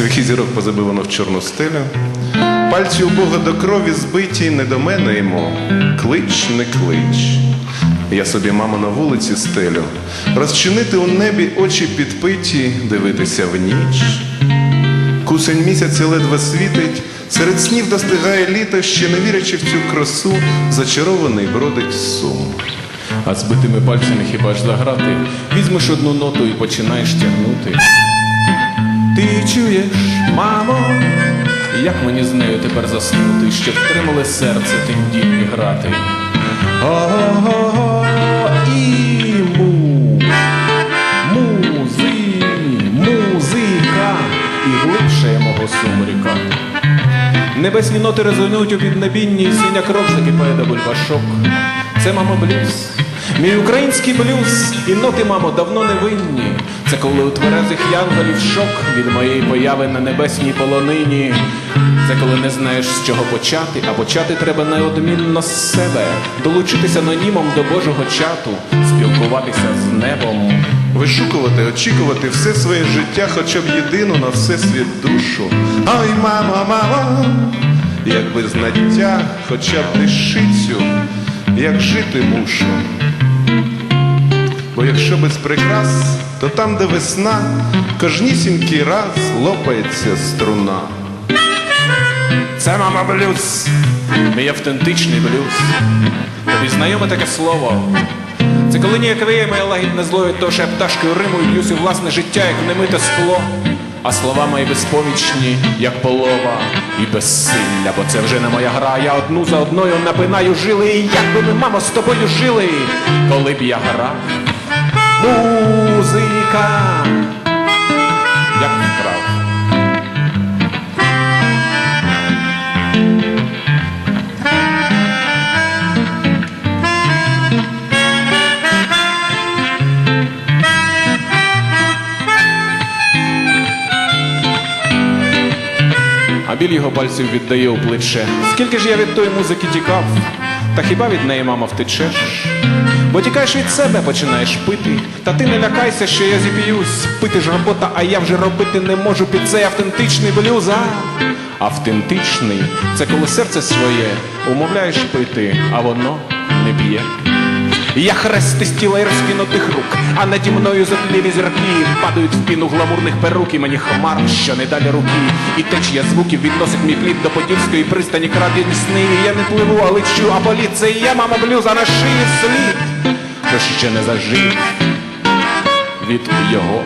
Свій зірок позабивано в чорну стелю. Пальці у Бога до крові збиті, не до мене йому. Клич, не клич. Я собі, мамо, на вулиці стелю, розчинити у небі очі підпиті, дивитися в ніч. Кусень місяця ледве світить, серед снів достигає літо, ще не вірячи в цю красу, зачарований бродить сум. А збитими пальцями хіба ж заграти, візьмеш одну ноту і починаєш тягнути. Ти чуєш, мамо, як мені з нею тепер заснути, щоб втримали серце тендітні грати. Ого, і му, музи, музика, і глибше мого сумріка. Небесні ноти резонують у піднебінні, синя кров закипає до бульбашок. Це, мамо, блюз. Мій український блюз, і ноти, мамо, давно не винні. Це коли у тверезих янголів шок від моєї появи на небесній полонині. Це коли не знаєш з чого почати, а почати треба неодмінно з себе, долучитися анонімом до Божого чату, спілкуватися з небом. Вишукувати, очікувати все своє життя, хоча б єдину на все світ душу. Ой, мамо, мамо, якби знаття, хоча б дишицю, як жити мушу. Бо якщо без прикрас, то там, де весна, кожнісінький раз лопається струна. Це мама блюз, мій автентичний блюз. Тобі знайоме таке слово. Це коли ніяковіє моє лагідне зло від того, що я пташкою риму і б'юсь у власне життя, як немите скло. А слова мої безпомічні, як полова, і безсилля, бо це вже не моя гра. Я одну за одною напинаю жили, і як би ми, мамо, з тобою жили, коли б я грав. Музика, біль його пальців віддає у плече. Скільки ж я від тої музики тікав, та хіба від неї, мама, втечеш? Бо тікаєш від себе, починаєш пити, та ти не лякайся, що я зіп'юсь. Пити ж робота, а я вже робити не можу під цей автентичний блюз. А автентичний це коли серце своє умовляєш пити, а воно не п'є. Я хрести з тіла і розкинутих рук, а наді мною затливі зірки падають в піну гламурних перук, і мені хмар, що не далі руки. І течія звуків відносить мій плід до подільської пристані крадені сни. Я не пливу, а лечу, а політ це я, мама блюза на шиї слід, що ще не зажив від його